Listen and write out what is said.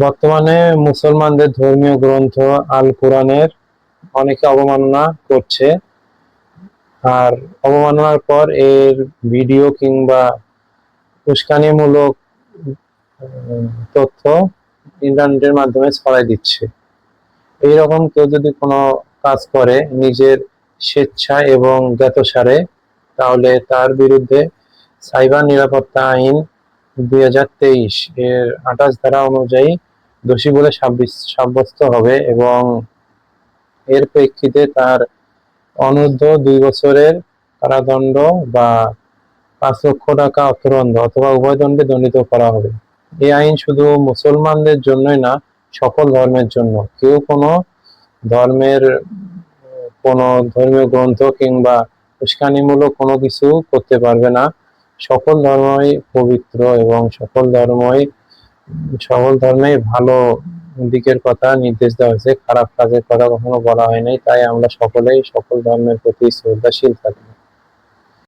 বর্তমানে মুসলমানদের ধর্মীয় গ্রন্থ আল কোরআনের অনেকে অবমাননা করছে। আর অবমাননার পর এর ভিডিও কিংবা উস্কানিমূলক তথ্য ইন্টারনেটের মাধ্যমে ছড়াই দিচ্ছে। এইরকম কেউ যদি কোনো কাজ করে নিজের স্বেচ্ছা এবং জ্ঞাতসারে, তাহলে তার বিরুদ্ধে সাইবার নিরাপত্তা আইন দুই হাজার তেইশ এর আঠাশ ধারা অনুযায়ী দোষী বলে সাব্যস- সাব্যস্ত হবে এবং এর প্রেক্ষিতে তার অনূর্ধ্ব দুই বছরের কারাদণ্ড বা পাঁচ লক্ষ টাকা অর্থদণ্ড অথবা উভয় দণ্ডে দণ্ডিত করা হবে। এই আইন শুধু মুসলমানদের জন্যই না, সকল ধর্মের জন্য। কেউ কোনো ধর্মের, কোনো ধর্মীয় গ্রন্থ কিংবা উস্কানিমূলক কোনো কিছু করতে পারবে না। সকল ধর্মই পবিত্র এবং সকল ধর্মই, সকল ধর্মেই ভালো দিকের কথা, নির্দেশ দেওয়া হয়েছে, খারাপ কাজের কথা কখনো বলা হয় নাই। তাই আমরা সকলেই সকল ধর্মের প্রতি শ্রদ্ধাশীল থাকি।